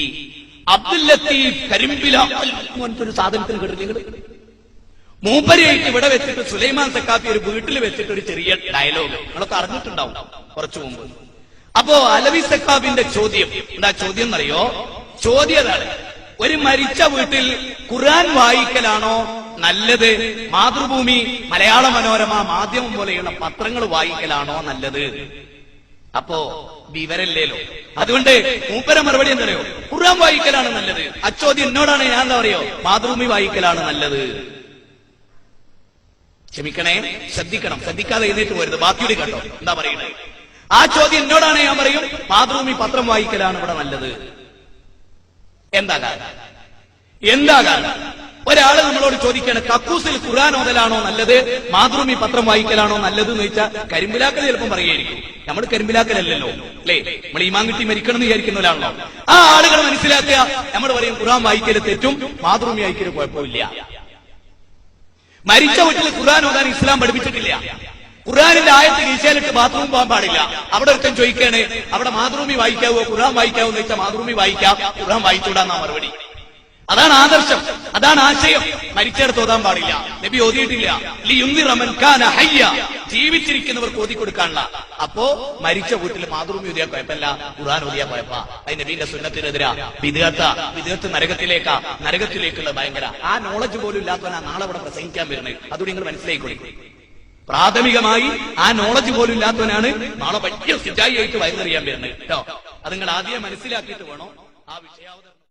ഈ അബ്ദുൽ ഒരു സാധനത്തിന് കേട്ടില്ല മൂപ്പരെയായിട്ട് ഇവിടെ വെച്ചിട്ട് സുലൈമാൻ സക്കാഫി ഒരു വീട്ടിൽ വെച്ചിട്ട് ഒരു ചെറിയ ഡയലോഗ് നിങ്ങളൊക്കെ അറിഞ്ഞിട്ടുണ്ടാവും കുറച്ചു മുമ്പ്. അപ്പോ അലവി സക്കാഫിന്റെ ചോദ്യം. എന്താ ചോദ്യം എന്നറിയോ? ചോദ്യതാണ് ഒരു മരിച്ച വീട്ടിൽ ഖുർആൻ വായിക്കലാണോ നല്ലത്? മാതൃഭൂമി മലയാള മനോരമ മാധ്യമം പോലെയുള്ള പത്രങ്ങൾ വായിക്കലാണോ നല്ലത്? അപ്പോ വിവരല്ലേലോ അതുകൊണ്ട് മൂപ്പര മറുപടി എന്തറിയോ? ഖുർആൻ വായിക്കലാണ് നല്ലത്. അച്ചോദ്യം എന്നോടാണ് ഞാൻ എന്താ പറയോ മാതൃഭൂമി വായിക്കലാണ് നല്ലത്. ക്ഷമിക്കണേ ശ്രദ്ധിക്കണം. ശ്രദ്ധിക്കാതെ എഴുന്നേറ്റ് പോരുത്. ബാക്കിയുടെ കേട്ടോ എന്താ പറയുന്നത് ആ ചോദ്യം എന്നോടാണ് ഞാൻ പറയും. മാതൃഭൂമി പത്രം വായിക്കലാണ് ഇവിടെ നല്ലത്. എന്താ കാരണം എന്താ കാരണം ഒരാൾ നമ്മളോട് ചോദിക്കാണ് കക്കൂസിൽ ഖുർആൻ ഓതലാണോ നല്ലത്? മാതൃഭൂമി പത്രം വായിക്കലാണോ നല്ലത്? എന്ന് വെച്ചാൽ കരിമ്പിലാക്കൽ ചിലപ്പം പറയുകയായിരിക്കും നമ്മൾ കരിമ്പിലാക്കലല്ലല്ലോ അല്ലേ? നമ്മൾ ഈമാൻ കിട്ടി മരിക്കണം എന്ന് വിചാരിക്കുന്നവരാണല്ലോ ആ ആളുകൾ മനസ്സിലാക്കുക നമ്മൾ പറയും ഖുർആൻ വായിക്കൽ തെറ്റും മാതൃഭൂമി വായിക്കൽ കുഴപ്പമില്ല. മരിച്ച വീട്ടിൽ ഖുർആൻ ഓതാൻ ഇസ്ലാം പഠിപ്പിച്ചിട്ടില്ല. ഖുർആാനിന്റെ ആയത്ത് കീശയിലിട്ട് ബാത്റൂം പോകാൻ പാടില്ല. അവിടെ ഒരുത്തൻ ചോദിക്കാണ് അവിടെ മാതൃഭൂമി വായിക്കാവോ? ഖുർആൻ വായിക്കാവോ? എന്ന് വെച്ചാൽ മാതൃഭൂമി വായിക്കാം ഖുർആൻ വായിച്ചൂടാന്നാ മറുപടി. അതാണ് ആദർശം അതാണ് ആശയം മരിച്ചെടുത്ത് ഓതാൻ പാടില്ല. നബി ഓതിയിട്ടില്ല. ജീവിച്ചിരിക്കുന്നവർക്ക് ഓതി കൊടുക്കാനുള്ള അപ്പോ മരിച്ച വീട്ടിൽ മാതൃഭൂമി ഓതിയാ കുഴപ്പമില്ല. ഖുർആൻ ഓതിയാ കുഴപ്പ അത് നബീന്റെ സുന്നത്തിനെതിരാ വിദേഹത്ത വിദേഹത്ത് നരകത്തിലേക്കാ നരകത്തിലേക്കുള്ള ഭയങ്കര ആ നോളജ് പോലും ഇല്ലാത്തവനാ നാളെ അവിടെ പ്രസംഗിക്കാൻ വരുന്നത്. അതുകൊണ്ട് നിങ്ങൾ മനസ്സിലായിക്കൊള്ളി പ്രാഥമികമായി ആ നോളജ് പോലും ഇല്ലാത്തവനാണ് നാളെ വലിയ സിജായി ആയിട്ട് വയറിറിയാൻ വരുന്നത്. കേട്ടോ? അത് നിങ്ങൾ ആദ്യം മനസ്സിലാക്കിയിട്ട് വേണോ ആ വിഷയാവതരണം.